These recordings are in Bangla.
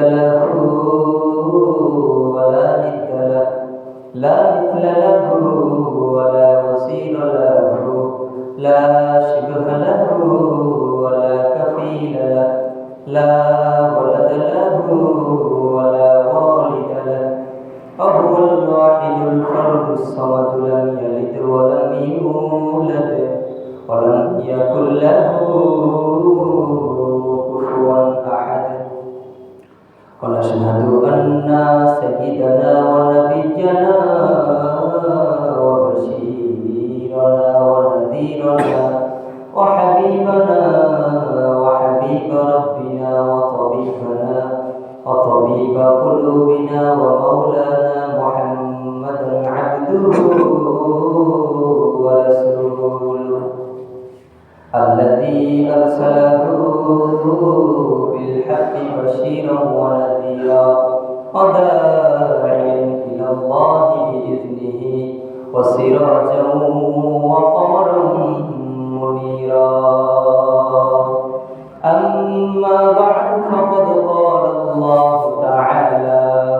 galera. وطبيب قلوبنا ومولانا محمدا عبده ورسوله الذي أرسله بالحق بشيرا ونذيرا وداعيا إلى الله بإذنه وسراجا وقمرا منيرا. أما بعد فقد قال الله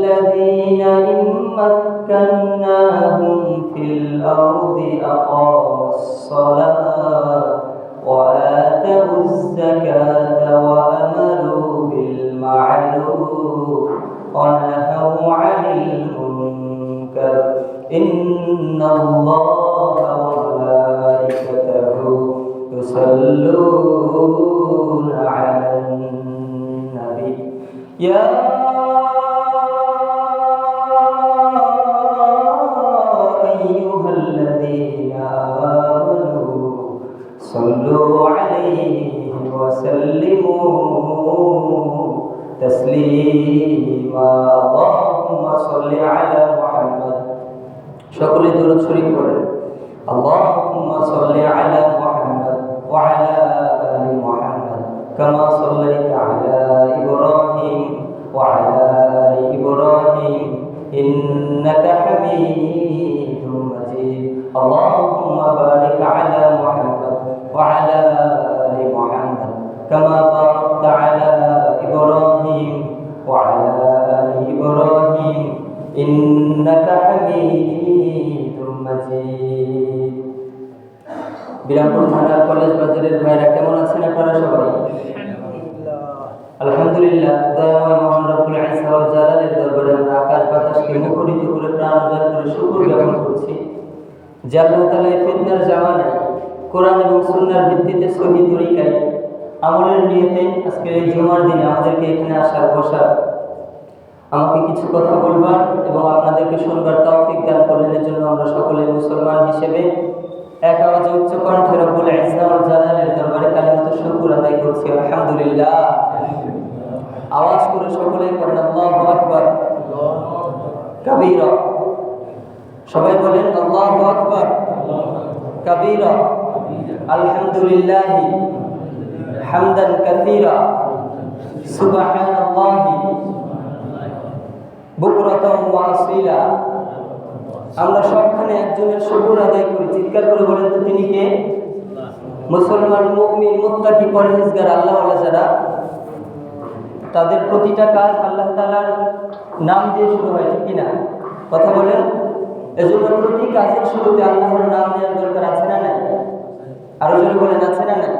الذين إن مكناهم في الأرض أقاموا الصلاة وآتوا الزكاة وأمروا بالمعروف ونهوا عن المنكر. إن الله وملائكته يصلون على النبي. يا صلوا عليه وسلموا تسليما اللهم صل على محمد সকলে দরুদ শরীফ পড়েন اللهم صل على محمد وعلى آل محمد كما صليت على إبراهيم وعلى آل إبراهيم إنك حميد مجيد اللهم بارك على محمد وعلى آل محمد كما باركت على إبراهيم وعلى آل إبراهيم إنك حميد مجيد বিরামপুর থানার কলেজ বাজারের ভাইরা কেমন আছেন আপনারা সবাই আলহামদুলিল্লাহ দয়াময় মহান রব্বুল ইজ্জত ওয়াল জালালের দরবারে আমরা আকাশ বাতাসকে মুখরিত করে প্রাণ উজাড় করে শুকর জ্ঞাপন করছি যে আল্লাহ তাআলা এই ফিতনার জামানায় কোরআন এবং সুন্নাহর ভিত্তিতে সহি তরিকায় আমলের নিয়তে আজকে এই জুমার দিনে আমাদেরকে এখানে আসার বসার। আমাকে কিছু কথা বলবার এবং আপনাদেরকে শুনবার তৌফিক দান করলেন, এর জন্য আমরা সকলে মুসলমান হিসেবে এক আওয়াজে উচ্চ কণ্ঠে রব্বুল ওয়াল জালালের দরবারে কালিমাত শুকর আদায় করছি, আলহামদুলিল্লাহ। আওয়াজ করে সকলে করেন আল্লাহু আকবার। কাবীরা। সবাই বলেন, আল্লাহু আকবার। কাবীরা। আলহামদুলিল্লাহ হামদান কাসীরা। সুবহানাল্লাহ বুকরতম ওয়াসিলা আমরা সবখানে একজনের শুকুর আদায় করি। চিৎকার করে বলেন তো তিনি কে? মুসলমান, মুমিন, মুত্তাকি, পরহেজগার আল্লাহ যারা। তাদের প্রতিটা কাজ আল্লাহ তাআলার নাম দিয়ে শুরু হয়, ঠিক কিনা? কথা বলেন। এজন্য প্রতি কাজের শুরুতে আল্লাহর নাম নেওয়ার দরকার আছে না নাই? আরও জোরে বলেন আছে না। নাই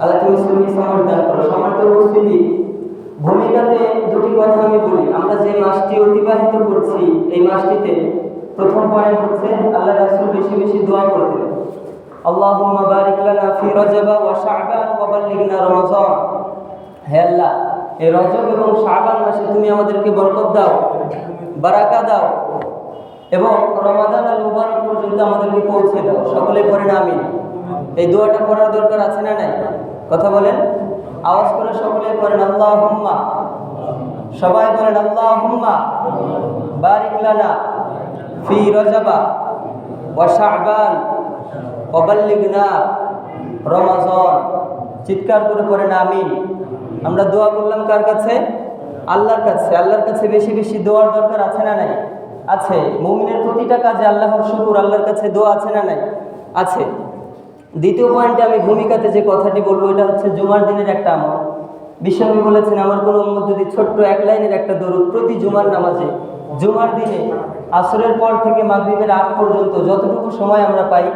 আল্লাহ, তুমি সুমি সমর দান করো। সমর্থ উপস্থিতি। ভূমিকাতে দুটি কথা আমি বলি। আমরা যে মাসটি অতিবাহিত করছি, এই মাসটিতে প্রথম পয়েন্ট হচ্ছে আল্লাহ রাসূল বেশি বেশি দোয়া করতেন। লানা ফি রজব ওয়া শাবান ওয়া বাল্লিগনা রমাজান। হে আল্লাহ, এই রজব এবং শাবান মাসে তুমি আমাদেরকে বরকত দাও, বারাকা দাও এবং রমাদান আল মুবারক পর্যন্ত আমাদেরকে পৌঁছে দাও। সকলে পড়েন আমিন। এই দোয়াটা পড়ার দরকার আছে না নাই? কথা বলেন। আওয়াজ করে সকলে করেন আল্লাহ হুম্মা সবাই বলেন আল্লাহ হুম্মা বারিক লানা ফি রজাবা ওয়া শাবান ওয়া বাল্লিগনা রমাজান। চিৎকার করে পড়েন, আমিন। আমরা দোয়া করলাম কার কাছে? আল্লাহর কাছে। আল্লাহর কাছে বেশি বেশি দোয়ার দরকার আছে না নাই? আছে। মুমিনের প্রতিটা কাজে আল্লাহর শুকুর, আল্লাহর কাছে দোয়া আছে না নাই? আছে। দ্বিতীয় পয়েন্টে আমি ভূমিকাতে যে কথাটি বলব, এটা হচ্ছে জুমার দিনের একটা আমল। বিশ্বনবী বলেছেন, আমার কোনো উম্মত যদি ছোট্ট এক লাইনের একটা দরুদ প্রতি জুমার নামাজে, জুমার দিনে, আসরের পর থেকে মাগরিবের আগ পর্যন্ত যতটুকু সময় আমরা পাই,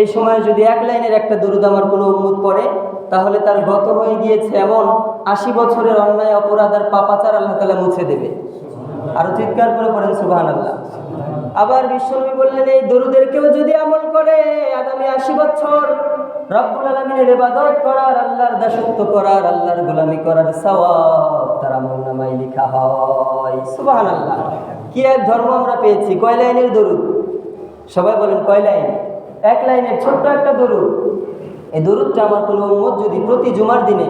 এই সময়ে যদি এক লাইনের একটা দরুদ আমার কোনো উম্মত পড়ে, তাহলে তার গত হয়ে গিয়েছে এমন আশি বছরের অন্যায়, অপরাধ আর পাপাচার আল্লাহ তালা মুছে দেবে। আরও চিৎকার করে পড়েন সুবাহান আল্লাহ আবার বিশ্বনবী বললেন, এই দরুদের কেউ যদি আমল করে, আগামী আশি বছর রব্বুল আলমিনের ইবাদত করার, আল্লাহর দাসত্ব করার, আল্লাহর গোলামি করার সওয়াব তার আমল নামাই লেখা হয়। সুবাহান আল্লাহ কি এক ধর্ম আমরা পেয়েছি? কয় লাইনের দরুদ? সবাই বলেন, কয় লাইন? এক লাইনের ছোট্ট একটা দরুদ। এই দরুদটা আমার কোনো উম্মত যদি প্রতি জুমার দিনে,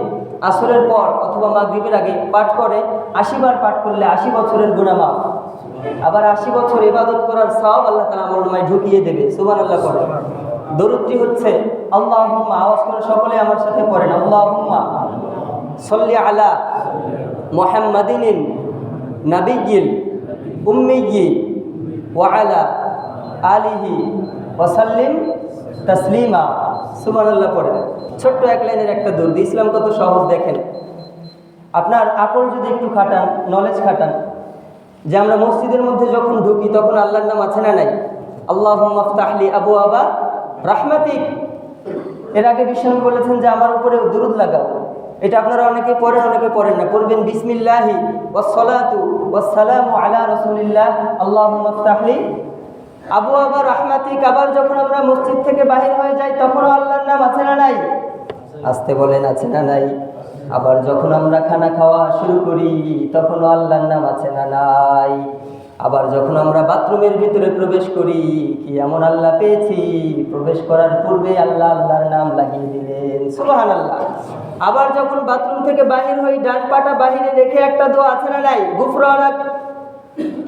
আসরের পর অথবা মাগরিবের আগে পাঠ করে আশি বার পাঠ করলে আশি বছরের গুণামাপ আবার আশি বছর ইবাদত করার সব আল্লাহ তালা আমার নামায় ঢুকিয়ে দেবে সুবান আল্লাহ করে দরুদটি হচ্ছে আল্লাহ আওয়াজ করে সকলে আমার সাথে পড়েন আল্লাহ সল্লি আলা মোহাম্মদিন নাবিগিল উম্মিগি ওয়ালা আলিহি ওয়াসাল্লিম তাসলিমা সুমান আল্লাহ পড়েন ছোট্ট এক লাইনের একটা দরুদ, ইসলাম কত সহজ দেখেন। আপনার আকল যদি একটু খাটান নলেজ খাটান যে আমরা মসজিদের মধ্যে যখন ঢুকি, তখন আল্লাহর নাম আছে না নাই? আল্লাহ মফতাহলি আবু আবা রাহমাতিক। এর আগে বিষ্ণু বলেছেন যে, আমার উপরে দুরুদ লাগাও। এটা আপনারা অনেকে পড়েন অনেকে পড়েন না। পড়বেন, বিসমিল্লাহি ওয়াসসালাতু ওয়াসসালামু আলা রাসূলিল্লাহ আল্লাহ মফতাহলি আবু আবা রাহমাতিক। আবার যখন আমরা মসজিদ থেকে বাহির হয়ে যাই, তখনও আল্লাহর নাম আছে না নাই? আসতে বলেন, আছে না নাই? আবার যখন আমরা খানা খাওয়া শুরু করি, তখনও আল্লাহর নাম আছে না নাই। আবার যখন আমরা বাথরুমের ভিতরে প্রবেশ করি, কি এমন আল্লাহ পেয়েছি? প্রবেশ করার পূর্বে আল্লাহ আল্লাহর নাম লাগিয়ে দিলেন। সুবাহান আল্লাহ আবার যখন বাথরুম থেকে বাহির হই, ডান পাটা বাহিরে রেখে একটা দোয়া আছে না নাই? গুফরানাক,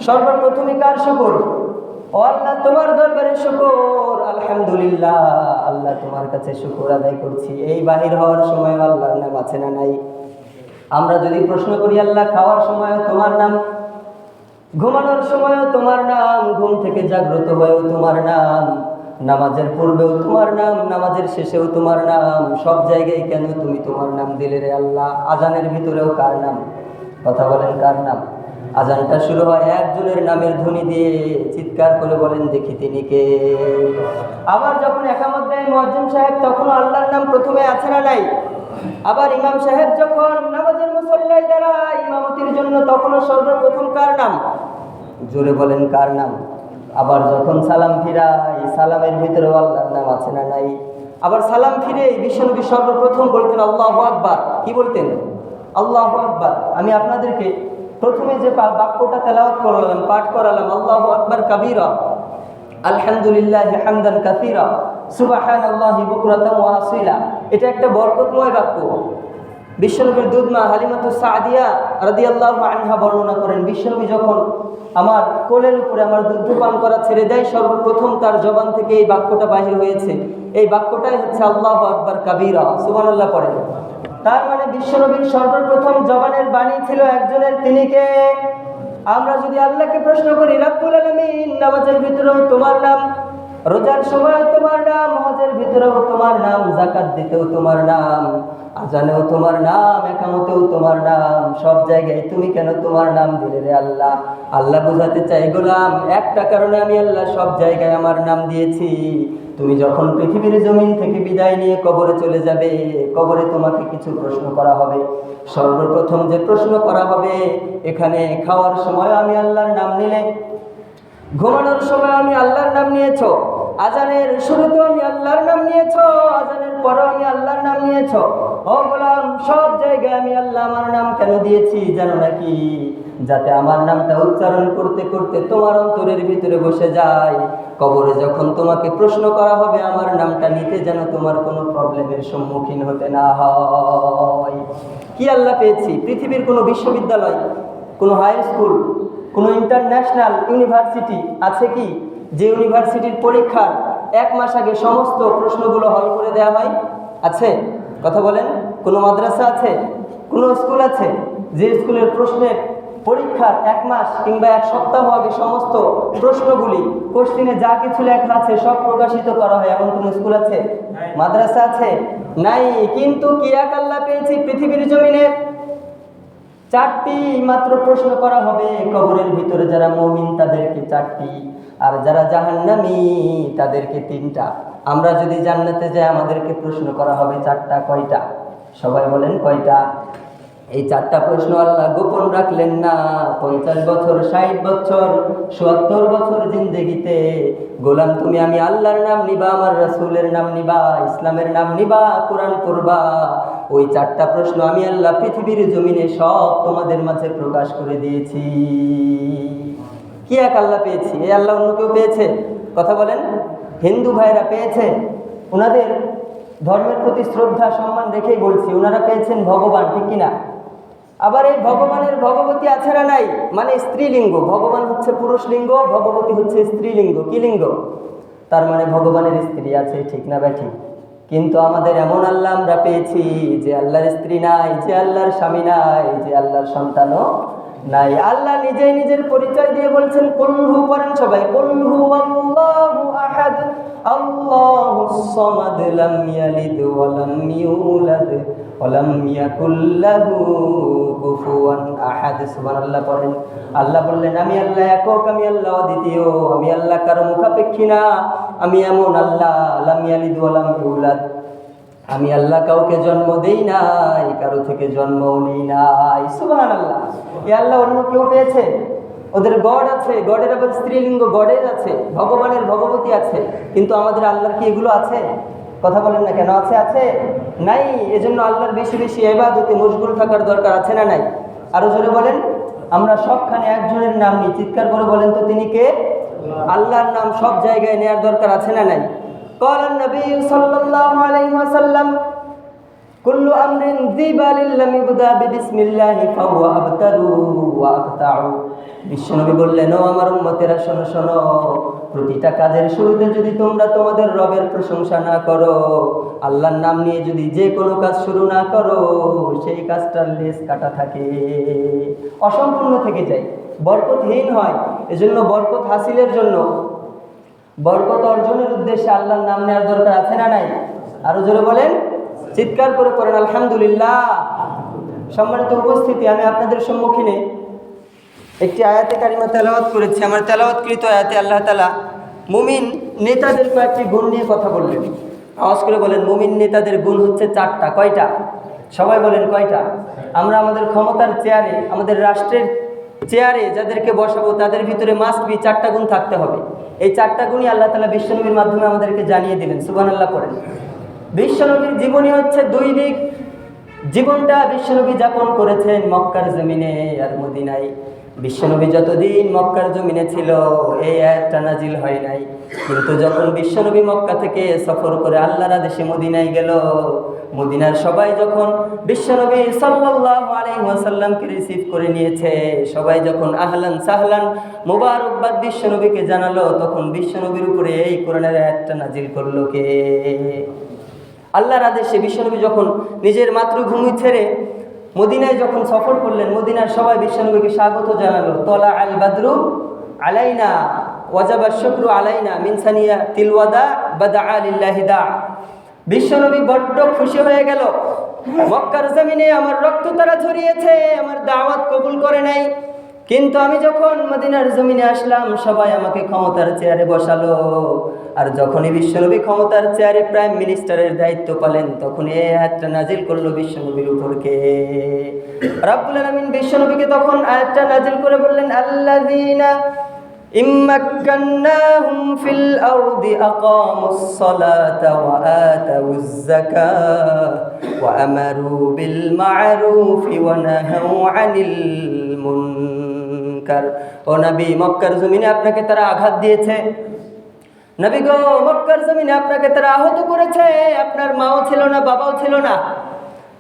সর্বপ্রথমে কার শুকর? ও আল্লাহ, তোমার দরবারে শুকর। আলহামদুলিল্লাহ, আল্লাহ তোমার কাছে শুকর আদায় করছি। এই বাহির হওয়ার সময় আল্লাহর নাম আছে না নাই? আমরা যদি প্রশ্ন করি, আল্লাহ, খাওয়ার সময় তোমার নাম, ঘুমানোর সময়ও তোমার নাম, ঘুম থেকে জাগ্রত হয়েও তোমার নাম, নামাজের পূর্বেও তোমার নাম, নামাজের শেষেও তোমার নাম, সব জায়গায় কেন তুমি তোমার নাম দিলে রে আল্লাহ? আজানের ভিতরেও কার নাম? কথা বলেন কার নাম? আজানটা শুরু হয় একজনের নামের ধ্বনি দিয়ে চিৎকার করে বলেন, দেখি তিনি কে? আবার যখন একামত দেয় মজ্জিম সাহেব, তখনও আল্লাহর নাম প্রথমে আছে না নাই। আবার ইমাম সাহেব যখন নামাজের মুসল্লায় দাঁড়ায়, ইমামতির জন্য তখনও সর্বপ্রথম কার নাম? জোরে বলেন, কার নাম? আবার যখন সালাম ফিরাই সালামের ভিতরেও আল্লাহর নাম আছে না নাই। আবার সালাম ফিরে বিশ্বনবী সর্বপ্রথম বলতেন, আল্লাহ আকবার। কি বলতেন? আল্লাহ আকবার। আমি আপনাদেরকে প্রথমে যে বাক্যটা তেলাওয়াত করালাম, পাঠ করালাম, আল্লাহ আকবার কাবিরা, আলহামদুলিল্লাহ হামদান কাসিরা সুবাহান আল্লাহ ওয়া আসিলা। এটা একটা বরকতময় বাক্য। বিশ্বনবীর দুধমা হালিমাতু সাদিয়া রাদি আল্লাহ আনহা বর্ণনা করেন, বিশ্বনবী যখন আমার কোলের উপরে আমার দুধ পান করা ছেড়ে দেয়, সর্বপ্রথম তার জবান থেকে এই বাক্যটা বাহির হয়েছে। এই বাক্যটাই হচ্ছে আল্লাহু আকবার কাবীরা, সুবহানাল্লাহ পড়েন তার মানে বিশ্বনবীর সর্বপ্রথম জবানের বাণী ছিল একজনের, তিনি কে? আমরা যদি আল্লাহকে প্রশ্ন করি, রাব্বুল আলামিন, নামাজের ভিতরেও তোমার নাম রোজার সময় তোমার নাম, হজের ভিতরেও তোমার নাম, জাকাত দিতেও তোমার নাম, আজানেও তোমার নাম, একামতেও তোমার নাম, সব জায়গায় তুমি কেন তোমার নাম দিলে রে আল্লাহ? আল্লাহ বোঝাতে চাই, গোলাম, একটা কারণে আমি আল্লাহ সব জায়গায় আমার নাম দিয়েছি। তুমি যখন পৃথিবীর জমিন থেকে বিদায় নিয়ে কবরে চলে যাবে, কবরে তোমাকে কিছু প্রশ্ন করা হবে। সর্বপ্রথম যে প্রশ্ন করা হবে, এখানে খাওয়ার সময় আমি আল্লাহর নাম নিলে ঘুমানোর সময় আমি আল্লাহর নাম নিয়েছ, আজানের শুরুতেও আমি আল্লাহর নাম নিয়েছ, আজানের পরেও আমি আল্লাহর নাম নিয়েছ। ও গোলাম, সব জায়গায় আমি আল্লাহ আমার নাম কেন দিয়েছি জানো নাকি? যাতে আমার নামটা উচ্চারণ করতে করতে তোমার অন্তরের ভিতরে বসে যায়। কবরে যখন তোমাকে প্রশ্ন করা হবে, আমার নামটা নিতে যেন তোমার কোনো প্রবলেমের সম্মুখীন হতে না হয়। কি আল্লাহ পেয়েছি? পৃথিবীর কোনো বিশ্ববিদ্যালয়, কোনো হাই স্কুল কোনো ইন্টারন্যাশনাল ইউনিভার্সিটি আছে কি? যে ইউনিভার্সিটির পরীক্ষার এক মাস আগে সমস্ত প্রশ্নগুলো হল করে দেওয়া হয়? আছে? কথা বলেন। কোনো মাদ্রাসা আছে? কোনো স্কুল আছে? যে স্কুলের প্রশ্নের পরীক্ষার এক মাস কিংবা এক সপ্তাহ আগে সমস্ত প্রশ্নগুলি কোশ্চিনে যা কিছু লেখা আছে সব প্রকাশিত করা হয়। এমন কোনো স্কুল আছে? মাদ্রাসা আছে? নাই। কিন্তু কি এক আল্লাহ পেয়েছি পৃথিবীর জমিনে? চারটি মাত্র প্রশ্ন করা হবে। কবরের ভিতরে যারা মমিন, তাদেরকে চারটি। আর যারা জাহান্নামি, তাদেরকে তিনটা। আমরা যদি জান্নাতে যাই, আমাদেরকে প্রশ্ন করা হবে চারটা, কয়টা? সবাই বলেন কয়টা? এই চারটা প্রশ্ন আল্লাহ গোপন রাখলেন না। পঞ্চাশ বছর, ষাট বছর, সত্তর বছর জিন্দেগিতে। গোলাম, তুমি আমি আল্লাহর নাম নিবা, আমার রাসূলের নাম নিবা, ইসলামের নাম নিবা, কোরআন পড়বা। ওই চারটা প্রশ্ন আমি আল্লাহ পৃথিবীর জমিনে সব তোমাদের মাঝে প্রকাশ করে দিয়েছি। কি এক আল্লাহ পেয়েছি? এই আল্লাহ অন্য কেউ পেয়েছে? কথা বলেন। হিন্দু ভাইরা পেয়েছে? ওনাদের ধর্মের প্রতি শ্রদ্ধা, সম্মান রেখেই বলছি ওনারা পেয়েছেন ভগবান, ঠিক কিনা? আবার এই ভগবানের ভগবতী আছে না নাই মানে স্ত্রীলিঙ্গ। ভগবান হচ্ছে পুরুষ লিঙ্গ ভগবতী হচ্ছে স্ত্রীলিঙ্গ। কি লিঙ্গ? তার মানে ভগবানের স্ত্রী আছে, ঠিক না ভাই, ঠিক? কিন্তু আমাদের এমন আল্লাহ আমরা পেয়েছি যে আল্লাহর স্ত্রী নাই, যে আল্লাহর স্বামী নাই, যে আল্লাহর সন্তানও নাই। আল্লাহ নিজেই নিজের পরিচয় দিয়ে বলছেন কুল্হু পড়েন সবাই কুল্হু আল্লাহু আহাদ আল্লাহুস সামাদ, লাম ইয়ালিদ ওয়া লাম ইউলাদ, ওয়া লাম ইয়াকুল লাহু কুফুয়ান পড়েন। আল্লাহ বললেন, আমি আল্লাহ একক, আমি আল্লাহ আমি আল্লাহ কারও মুখাপেক্ষী না। আমি এমন আল্লাহ, লাম ইয়ালিদ ওয়া লাম ইউলাদ। আমি আল্লাহ কাউকে জন্ম দেই নাই, কারও থেকে নেই নাই। আল্লাহ এ আল্লাহ অন্য কেউ পেয়েছে? ওদের গড আছে, গডের আবার স্ত্রীলিঙ্গ গডের আছে, ভগবানের ভগবতী আছে, কিন্তু আমাদের আল্লাহর কি এগুলো আছে? কথা বলেন না কেন? আছে আছে? নাই, এজন্য আল্লাহর বেশি বেশি এবাদতে মশগুল থাকার দরকার আছে না নাই? আরো জোরে বলেন আমরা সবখানে একজনের নাম নিই চিৎকার করে বলেন তো তিনি কে আল্লাহর নাম সব জায়গায় নেয়ার দরকার আছে না নাই قال النبي صلى الله عليه وسلم كل أمر ذي بال لم يبدأ ببسم الله فهو أبتر وأقطع বিশ্বনবী বললেন, ও আমার উম্মতেরা, শোনো শোনো। প্রতিটা কাজের শুরুতে যদি তোমরা তোমাদের রবের প্রশংসা না করো, আল্লাহর নাম নিয়ে যদি যে কোনো কাজ শুরু না করো, সেই কাজটার লেস কাটা থাকে। অসম্পূর্ণ থেকে যায়। বরকতহীন হয়। এজন্য বরকত হাসিলের জন্য, বরকত অর্জনের উদ্দেশ্যে আল্লাহর নাম নেওয়ার দরকার আছে না নাই? আরও জোরে বলেন। চিৎকার করে পড়েন, আলহামদুলিল্লাহ। সম্মানিত উপস্থিতি, আমি আপনাদের সম্মুখীনে একটি আয়াতে কারিমা তেলাওয়াত করেছি। আমার তেলাওয়াতকৃত আয়াতে আল্লাহ তালা মুমিন নেতাদের কয়েকটি গুণ নিয়ে কথা বললেন। আওয়াজ করে বলেন, মুমিন নেতাদের গুণ হচ্ছে চারটা। কয়টা? সবাই বলেন, কয়টা? আমরা আমাদের ক্ষমতার চেয়ারে, আমাদের রাষ্ট্রের চেয়ারে যাদেরকে বসাবো, তাদের ভিতরে মাস্ট বি চারটা গুণ থাকতে হবে। এই চারটা গুণই আল্লাহ তালা বিশ্বনবীর মাধ্যমে আমাদেরকে জানিয়ে দিলেন। সুবান আল্লাহ করেন বিশ্বনবীর জীবনী হচ্ছে দুই দিক। জীবনটা বিশ্বনবী যাপন করেছেন মক্কার জমিনে আর মদিনায়। বিশ্বনবী যতদিন মক্কার জমিনে ছিল, এই একটা নাজিল হয় নাই। কিন্তু যখন বিশ্বনবী মক্কা থেকে সফর করে আল্লাহর আদেশে মদিনায় গেল, মদিনার সবাই যখন বিশ্বনবী সাল্লাল্লাহু আলাইহি ওয়াসাল্লামকে রিসিভ করে নিয়েছে, সবাই যখন আহলান সাহলান মোবারকবাদ বিশ্বনবীকে জানালো, তখন বিশ্বনবীর উপরে এই কোরআনের আয়াতটা নাজিল করল কে? আল্লাহর আদেশে বিশ্বনবী যখন নিজের মাতৃভূমি ছেড়ে মদিনায় যখন সফর করলেন, মদিনার সবাই বিশ্বনবীকে স্বাগত জানালো। তলা আল বাদরু আলাইনা, ওয়াজাবা শুক্রু আলাইনা মিনসানিয়া তিলওয়াদা বাদা আলিল্লাহিদা বিশ্বনবী বড্ড খুশি হয়ে গেল। মক্কার জমিনে আমার রক্ত তারা ঝরিয়েছে, আমার দাওয়াত কবুল করে নাই। কিন্তু আমি যখন মদিনার জমিনে আসলাম, সবাই আমাকে ক্ষমতার চেয়ারে বসালো। আর যখনই বিশ্বনবী ক্ষমতার চেয়ারে প্রাইম মিনিস্টারের দায়িত্ব পালেন তখন এই আয়াতটা নাজিল করল বিশ্বনবীর উপরকে। রাব্বুল আলামিন বিশ্বনবীকে তখন আয়াতটা নাজিল করে বললেন, আল্লাযীনা ইম্মাক্কান্নাহুম ফিল আরদি আকামুস সালাতা ওয়া আতাউজ যাকাহ ওয়া আমারু বিল মা'রুফি ওয়া নাহাউ আনিল মুনকার ও নবী, মক্কার জমিনে আপনাকে তারা আঘাত দিয়েছে। নবী গো, মক্কার জমিনে আপনাকে তারা আহত করেছে। আপনার মাও ছিল না, বাবাও ছিল না।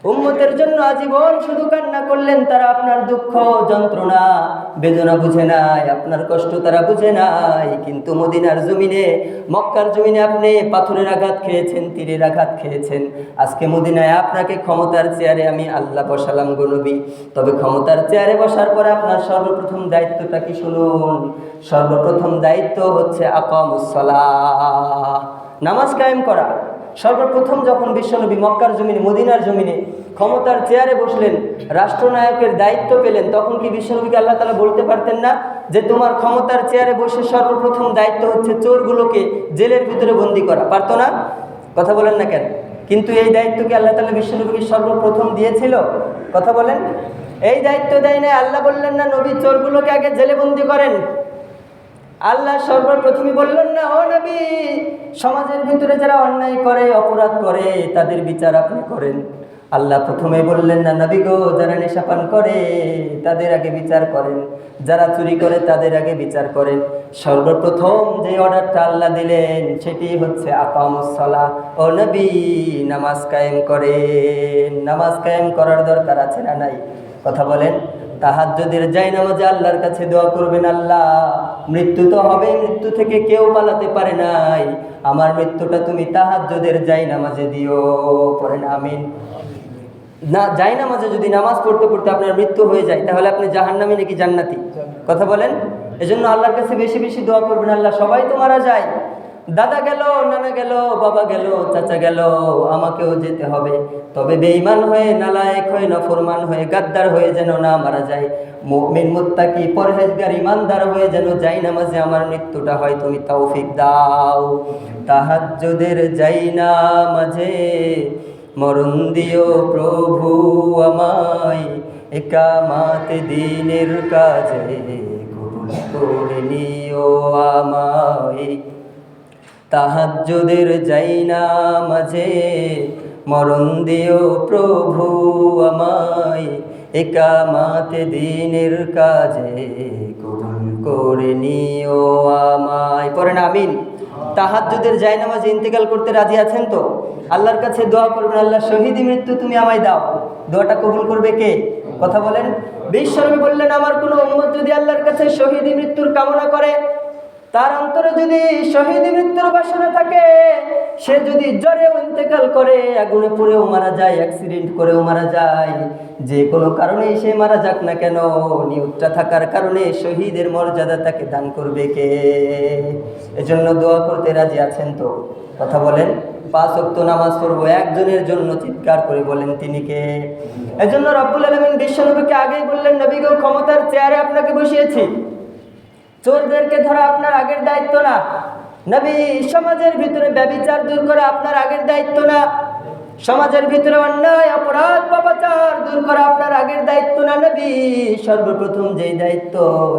উম্মতের জন্য আজীবন শুধু কান্না করলেন তারা আপনার দুঃখ, যন্ত্রণা, বেদনা বুঝে নাই, আপনার কষ্ট তারা বুঝে নাই। কিন্তু মদিনার জমিনে, মক্কার জমিনে আপনি পাথরের আঘাত খেয়েছেন, তীরের আঘাত খেয়েছেন। আজকে মদিনায় আপনাকে ক্ষমতার চেয়ারে আমি আল্লাহ বসালাম গনবী তবে ক্ষমতার চেয়ারে বসার পরে আপনার সর্বপ্রথম দায়িত্বটা কি শুনুন? সর্বপ্রথম দায়িত্ব হচ্ছে আকামুসলা নামাজ কায়েম করা। সর্বপ্রথম যখন বিশ্বনবী মক্কার জমিনে, মদিনার জমিনে ক্ষমতার চেয়ারে বসলেন, রাষ্ট্রনায়কের দায়িত্ব পেলেন, তখন কি বিশ্বনবীকে আল্লাহ তালা বলতে পারতেন না? যে তোমার ক্ষমতার চেয়ারে বসে সর্বপ্রথম দায়িত্ব হচ্ছে চোরগুলোকে জেলের ভিতরে বন্দি করা। পারতো না? কথা বলেন না কেন? কিন্তু এই দায়িত্ব কি আল্লাহ তালা বিশ্বনবীকে সর্বপ্রথম দিয়েছিল? কথা বলেন। এই দায়িত্ব দেয় না আল্লাহ বললেন না, নবী চোরগুলোকে আগে জেলে বন্দি করেন। আল্লাহ সর্বপ্রথমে বললেন, না, ও নবী, সমাজের ভিতরে যারা অন্যায় করে, অপরাধ করে, তাদের বিচার আপনি করেন। আল্লাহ প্রথমে বললেন, না, নবী গো, যারা নেশাপান করে, তাদের আগে বিচার করেন। যারা চুরি করে, তাদের আগে বিচার করেন। সর্বপ্রথম যে অর্ডারটা আল্লাহ দিলেন, সেটি হচ্ছে আকামুসলা ও নবী, নামাজ কায়েম করেন। নামাজ কায়েম করার দরকার আছে না নাই? কথা বলেন। তাহাজ্জুদের যাই নামাজে আল্লাহর কাছে দোয়া করবেন, আল্লাহ, মৃত্যু তো হবে মৃত্যু থেকে কেউ পালাতে পারে নাই। আমার মৃত্যুটা তুমি তাহাজ্জুদের যাই নামাজে দিও। পড়েন, আমিন। না যাই নামাজে যদি নামাজ পড়তে পড়তে আপনার মৃত্যু হয়ে যায়, তাহলে আপনি জাহান্নামী নাকি জান্নাতি? কথা বলেন? এজন্য আল্লাহর কাছে বেশি বেশি দোয়া করবেন, আল্লাহ, সবাই তো মারা যায় দাদা গেল, নানা গেল, বাবা গেল, চাচা গেল, আমাকেও যেতে হবে। তবে বেঈমান হয়ে নালায়েক হয়ে না নফরমান হয়ে গাদ্দার হয়ে যেন না মারা যায়। মুমিন, মুত্তাকি, পরহেজগার ইমানদার হয়ে যেন যাই নামাজে, আমার মৃত্যুটা হয়, তুমি তৌফিক দাও। তাহাজ্জুদের যাই না মাঝে মরণ দিও প্রভু আমায়। একামাতে দিনের কাজে কবুল করে নিও আমায়। তাহাজ্জুদের যাই না মাঝে। মরণ দিও প্রভু আমায় একামাতে দিনের কাজে কবুল করে নিও আমায়। পড়েন আমিন। তাহাজ্জুদের যাই নামাজ ইন্তেকাল করতে রাজি আছেন তো? আল্লাহর কাছে দোয়া করবেন আল্লাহ শহীদি মৃত্যু তুমি আমায় দাও। দোয়াটা কবুল করবে কে? কথা বলেন। বিশ্বরবী বললেন আমার কোনো উম্মত যদি আল্লাহর কাছে শহীদি মৃত্যুর কামনা করে তার অন্তরে যদি শহীদ মৃত্যুর বাসনা থাকে, সে যদি জ্বরেও ইন্তেকাল করে, আগুনে পুড়েও মারা যায় অ্যাক্সিডেন্ট করেও মারা যায়, যে কোনো কারণে সে মারা যাক না কেন নিউজটা থাকার কারণে শহীদের মর্যাদা তাকে দান করবে কে? এজন্য দোয়া করতে রাজি আছেন তো? কথা বলেন, পাঁচ অক্ত নামাজ পড়ব, একজনের জন্য চিৎকার করে বলেন তিনি কে? এজন্য রব্বুল আলমিন বিশ্বনবীকে আগেই বললেন নবীকেও ক্ষমতার চেয়ারে আপনাকে বসিয়েছি। চোরদেরকে ধরা, আপনার আগের দায়িত্ব না। নবী সমাজের ভিতরে ব্যবিচার দূর করা আপনার আগের দায়িত্ব না। সমাজের ভিতরে অন্যায়, অপরাধ, পাপাচার দূর করা আপনার আগের দায়িত্ব না। নবী সর্বপ্রথম যেই দায়িত্ব,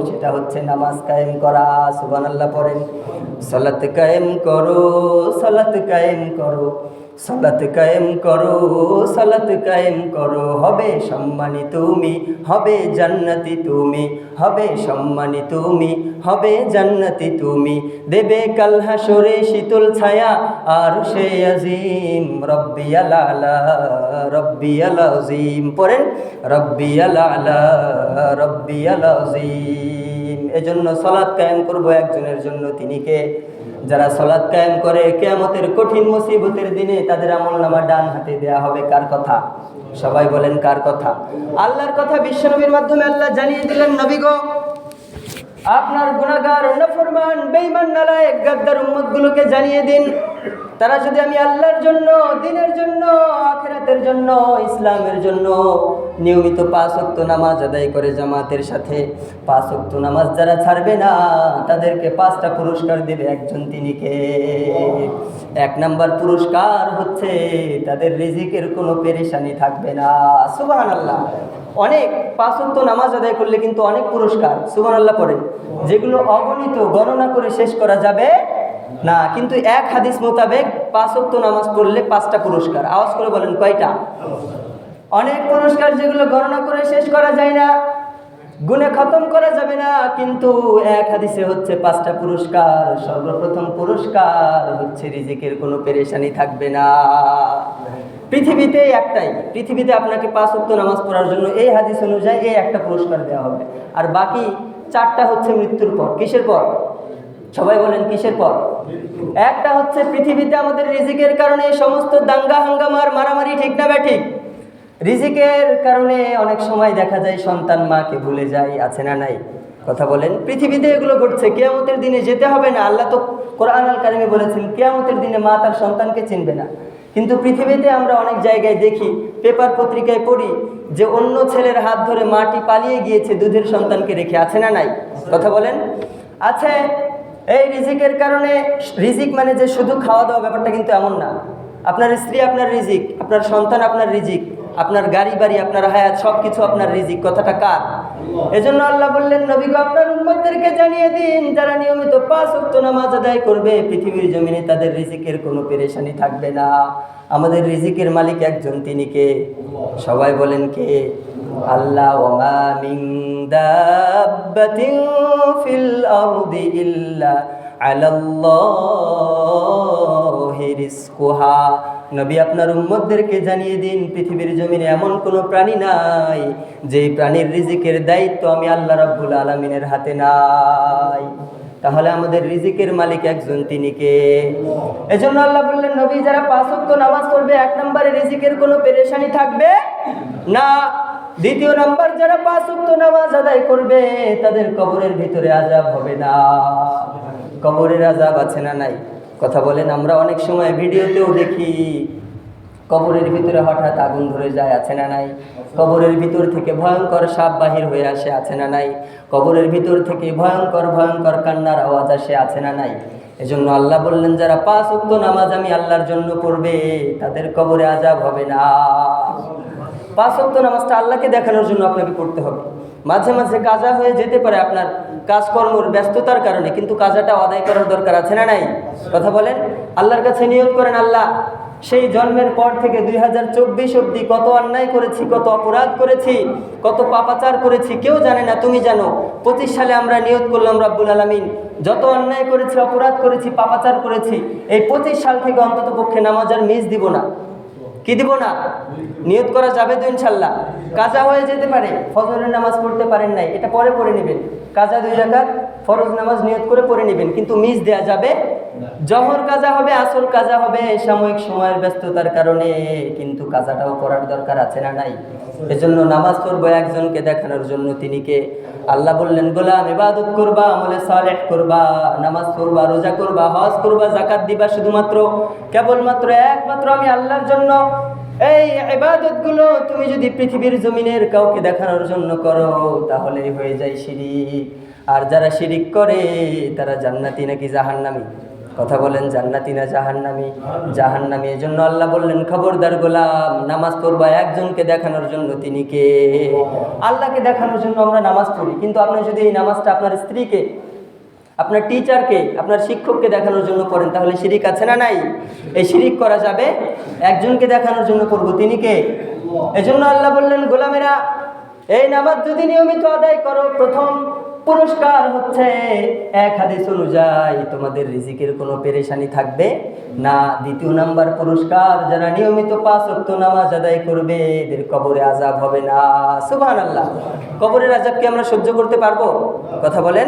সেটা হচ্ছে নামাজ কায়েম করা। সুবান আল্লাহ পড়েন, সালাত কায়েম করো, সালাত কায়েম করো। সালাত কায়েম করো, সালাত কায়েম করো, হবে সম্মানী তুমি, হবে জান্নাতি তুমি, হবে সম্মানী তুমি, হবে জান্নাতি তুমি। দেবে কাল হাসরে শীতল ছায়া, আর সে আজিম রব্বি আলা রব্বি আজিম। পড়েন রব্বি আলা রব্বি আজিম। এজন্য সলাৎ কায়েম করব একজনের জন্য, তিনি কে? যারা সলাৎ কায়েম করে কেয়ামতের কঠিন মুসিবতের দিনে তাদের আমল নামা ডান হাতে দেয়া হবে। কার কথা? সবাই বলেন কার কথা? আল্লাহর কথা বিশ্বনবীর মাধ্যমে আল্লাহ জানিয়ে দিলেন নবীগ আপনার গুণাগার নফরমান বেইমান নালায় গাদ্দার উম্মতগুলোকে জানিয়ে দিন। তারা যদি আমি আল্লাহর জন্য, দিনের জন্য, আখেরাতের জন্য, ইসলামের জন্য নিয়মিত পাঁচ ওয়াক্ত নামাজ আদায় করে জামাতের সাথে, পাঁচ ওয়াক্ত নামাজ যারা ছাড়বে না, তাদেরকে পাঁচটা পুরস্কার দেবে একজন তিনিকে এক নাম্বার পুরস্কার হচ্ছে তাদের রিজিকের কোনো পেরেশানি থাকবে না। সুবাহ আল্লাহ অনেক পাঁচ ওয়াক্ত নামাজ আদায় করলে কিন্তু অনেক পুরস্কার। সুবহানাল্লাহ পড়েন। যেগুলো অগণিত গণনা করে শেষ করা যাবে না, কিন্তু এক হাদিস মোতাবেক পাঁচ ওয়াক্ত নামাজ পড়লে পাঁচটা পুরস্কার। আওয়াজ করে বলেন, কয়টা? অনেক পুরস্কার যেগুলো গণনা করে শেষ করা যায় না, গুণে খতম করা যাবে না, কিন্তু এক হাদিসে হচ্ছে পাঁচটা পুরস্কার। সর্বপ্রথম পুরস্কার হচ্ছে রিজিকের কোনো পেরেশানি থাকবে না। পৃথিবীতে একটাই, পৃথিবীতে আপনাকে পাঁচ ওয়াক্ত নামাজ পড়ার জন্য এই হাদিস অনুযায়ী এই একটা পুরস্কার দেওয়া হবে। আর বাকি চারটা হচ্ছে মৃত্যুর পর। কিসের পর? সবাই বলেন কিসের পর? একটা হচ্ছে পৃথিবীতে আমাদের রিজিকের কারণে সমস্ত দাঙ্গা হাঙ্গামার মারামারি ঠিক না ব্যাঠিক রিজিকের কারণে অনেক সময় দেখা যায় সন্তান মাকে ভুলে যায়, আছে না নাই? কথা বলেন, পৃথিবীতে এগুলো ঘটছে, কেয়ামতের দিনে যেতে হবে না। আল্লাহ তো কোরআন আল কারিমে বলেছেন, কেয়ামতের দিনে মা তার সন্তানকে চিনবে না। কিন্তু পৃথিবীতে আমরা অনেক জায়গায় দেখি, পেপার পত্রিকায় পড়ি যে অন্য ছেলের হাত ধরে মাটি পালিয়ে গিয়েছে দুধের সন্তানকে রেখে, আছে না নাই? কথা বলেন? আছে এই রিজিকের কারণে রিজিক মানে যে শুধু খাওয়া দাওয়া ব্যাপারটা কিন্তু এমন না। আপনার স্ত্রী আপনার রিজিক, আপনার সন্তান আপনার রিজিক। আপনার গাড়ি, বাড়ি, আপনার হায়াত সব কিছু আপনার রিজিক। কথাটা কার? এজন্য আল্লাহ বললেন নবীকে আপনার উম্মতদেরকে জানিয়ে দিন, যারা নিয়মিত পাঁচ ওয়াক্ত নামাজ আদায় করবে, পৃথিবীর জমিনে তাদের রিজিকের কোনো পেরেশানি থাকবে না। আমাদের রিজিকের মালিক একজন, তিনি কে? সবাই বলেন কে? আল্লাহ, ওমা দাব্বাতিন ফিল আরদি ইল্লা আলাল্লাহি। রিজকুহা নবী আপনার উম্মতদেরকে জানিয়ে দিন, পৃথিবীর জমিনে এমন কোনো প্রাণী নাই যে প্রাণীর রিজিকের দায়িত্ব আমি আল্লাহ রাব্বুল আলামিনের হাতে নাই। তাহলে আমাদের রিজিকের মালিক একজন তিনি কে? এজন্য আল্লাহ বললেন, নবী, যারা পাঁচ নামাজ পড়বে, এক নম্বরে রিজিকের কোনো পেরেশানি থাকবে না। দ্বিতীয় নাম্বার, যারা পাঁচ নামাজ আদায় করবে, তাদের কবরের ভিতরে আজাব হবে না। কবরের আজাব আছে না নাই? কথা বলেন, আমরা অনেক সময় ভিডিওতেও দেখি, কবরের ভিতরে হঠাৎ আগুন ধরে যায়, আছে না নাই? কবরের ভিতর থেকে ভয়ঙ্কর সাপ বাহির হয়ে আসে, আছে না নাই? কবরের ভিতর থেকে ভয়ঙ্কর ভয়ঙ্কর কান্নার আওয়াজ আসে, আছে না নাই? এজন্য আল্লাহ বললেন, যারা পাঁচ উক্ত নামাজ আমি আল্লাহর জন্য পড়বে, তাদের কবরে আজাব হবে না। পাঁচ ওয়াক্ত নামাজটা আল্লাহকে দেখানোর জন্য আপনাকে পড়তে হবে। মাঝে মাঝে কাজা হয়ে যেতে পারে আপনার কাজকর্মর ব্যস্ততার কারণে, কিন্তু কাজাটা আদায় করার দরকার আছে না নাই? কথা বলেন, আল্লাহর কাছে নিয়োগ করেন আল্লাহ। সেই জন্মের পর থেকে দুই হাজার চব্বিশ অব্দি কত অন্যায় করেছি, কত অপরাধ করেছি, কত পাপাচার করেছি, কেউ জানে না, তুমি জানো। পঁচিশ সালে আমরা নিয়োগ করলাম রাব্বুল আলমিন। যত অন্যায় করেছি, অপরাধ করেছি, পাপাচার করেছি, এই পঁচিশ সাল থেকে অন্তত পক্ষে নামাজ আর মিস দিব না। কি দিব না? নিয়ত করা যাবে তো ইনশাল্লাহ। কাজা হয়ে যেতে পারে, ফজরের নামাজ পড়তে পারেন নাই, এটা পরে পড়ে নেবেন। কাজা দুই রাকাত ফরজ নামাজ নিয়ত করে পড়ে নেবেন, কিন্তু মিস দেয়া যাবে জহর কাজা হবে, আসর কাজা হবে সাময়িক সময়ের ব্যস্ততার কারণে কিন্তু কাজাটাও করার দরকার আছে না নাই? এজন্য নামাজ পড়ব একজনকে দেখানোর জন্য তিনি কে? আল্লাহ বললেন, গোলাম, ইবাদত করবা, আমলে সালেহ করবা, নামাজ পড়বা, রোজা করবা, হজ করবা জাকাত দিবা শুধুমাত্র, কেবলমাত্র একমাত্র আমি আল্লাহর জন্য এই ইবাদতগুলো তুমি যদি পৃথিবীর জমিনের কাউকে দেখানোর জন্য করো তাহলে হয়ে যায় শিরিক। আর যারা শিরিক করে, তারা জান্নাতি নাকি জাহান্নামী? কথা বলেন, জান্নাতি না জাহান্নামি? জাহান্নামি এই জন্য আল্লাহ বললেন, খবরদার গোলাম, নামাজ পড়বা একজনকে দেখানোর জন্য তিনি কে? আল্লাহকে দেখানোর জন্য আমরা নামাজ পড়ি, কিন্তু আপনি যদি এই নামাজটা আপনার স্ত্রীকে আপনার টিচারকে আপনার শিক্ষককে দেখানোর জন্য করেন, তাহলে শিরিক আছে না নাই? এই শিরিক করা যাবে? একজনকে দেখানোর জন্য পড়ব তিনি কে? এজন্য আল্লাহ বললেন, গোলামেরা, এই নামাজ যদি নিয়মিত আদায় করো, প্রথম পুরস্কার হচ্ছে এক হাদিস অনুযায়ী তোমাদের রিজিকের কোনো পেরেশানি থাকবে না। দ্বিতীয় নাম্বার পুরস্কার, যারা নিয়মিত পাঁচ ওয়াক্ত নামাজ আদায় করবে, এদের কবরে আজাব হবে না। সুবাহ আল্লাহ কবরের আজাবকে আমরা সহ্য করতে পারব? কথা বলেন।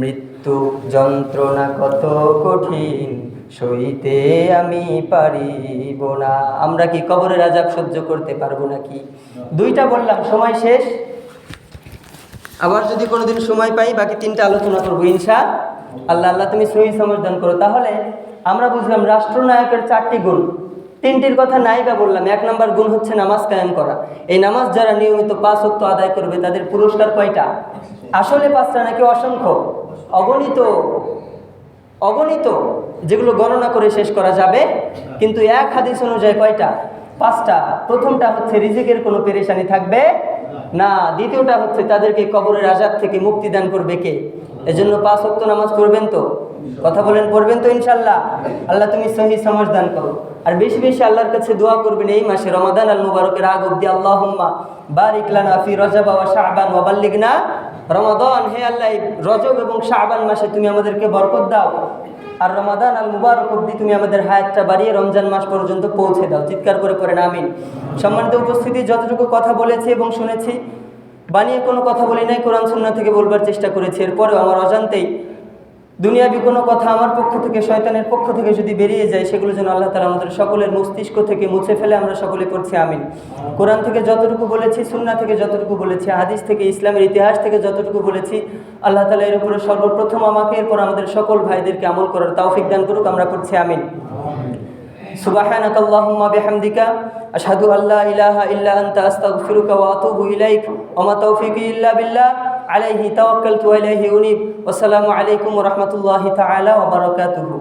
মৃত্যু যন্ত্রণা কত কঠিন, সইতে আমি পারিব না। আমরা কি কবরের আজাব সহ্য করতে পারব নাকি? দুইটা বললাম, সময় শেষ। আবার যদি কোনোদিন সময় পাই, বাকি তিনটা আলোচনা করব ইনশা। আল্লাহ আল্লাহ, তুমি সহি সমর্থন করো। তাহলে আমরা বুঝলাম রাষ্ট্রনায়কের চারটি গুণ। তিনটির কথা নাই বা বললাম, এক নম্বর গুণ হচ্ছে নামাজ কায়েম করা। এই নামাজ যারা নিয়মিত পাঁচ অক্ত আদায় করবে, তাদের পুরস্কার কয়টা? আসলে পাঁচটা নাকি অসংখ্য? অগণিত অগণিত যেগুলো গণনা করে শেষ করা যাবে। কিন্তু এক হাদিস অনুযায়ী কয়টা? পাঁচটা। প্রথমটা হচ্ছে রিজিকের কোনো পেরেশানি থাকবে না। দ্বিতীয়টা হচ্ছে তাদেরকে কবরের আজাদ থেকে মুক্তি দান করবে কে? এজন্য পাঁচ অক্ত নামাজ পড়বেন তো? কথা বলেন, পড়বেন তো ইনশাল্লাহ আল্লাহ তুমি সহি সমাজ দান করো। আর বেশি বেশি আল্লাহর কাছে দোয়া করবেন এই মাসে রমাদান আল মুবারকের আগ অব্দি আল্লাহুম্মা বারিক লানা ফি রজব ওয়া শাবান ওয়া বাল্লিগনা রমাদান, হে আল্লাহ রজব এবং শাহবান মাসে তুমি আমাদেরকে বরকত দাও। আর রমাদান আল মুবারক অব্দি তুমি আমাদের হায়াতটা বাড়িয়ে রমজান মাস পর্যন্ত পৌঁছে দাও। চিৎকার করে পড়েন, আমিন। সম্মানিত উপস্থিতি, যতটুকু কথা বলেছি এবং শুনেছি, বানিয়ে কোনো কথা বলি নাই, কোরআন সুন্না থেকে বলবার চেষ্টা করেছি। এরপরেও আমার অজান্তেই দুনিয়াবি কোনো কথা আমার পক্ষ থেকে, শয়তানের পক্ষ থেকে যদি বেরিয়ে যায়, সেগুলো যেন আল্লাহ তালা আমাদের সকলের মস্তিষ্ক থেকে মুছে ফেলে, আমরা সকলে করছি, আমিন। কোরআন থেকে যতটুকু বলেছি সুন্না থেকে যতটুকু বলেছি, হাদিস থেকে, ইসলামের ইতিহাস থেকে যতটুকু বলেছি, আল্লাহ তালা এর উপরে সর্বপ্রথম আমাকে, এরপর আমাদের সকল ভাইদেরকে আমল করার তৌফিক দান করুক, আমরা করছি, আমিন। আশহাদু আল্লাহ ইলাহা ইল্লা আনতা, আস্তাগফিরুকা ওয়া আতুবু ইলাইক। ওয়া তাওফিকি ইল্লা বিল্লাহ। আলাইহি তাওয়াক্কালতু ওয়া ইলাইহি উনিব। ওয়া আসসালামু আলাইকুম ওয়া রাহমাতুল্লাহি তাআলা ওয়া বারাকাতুহু।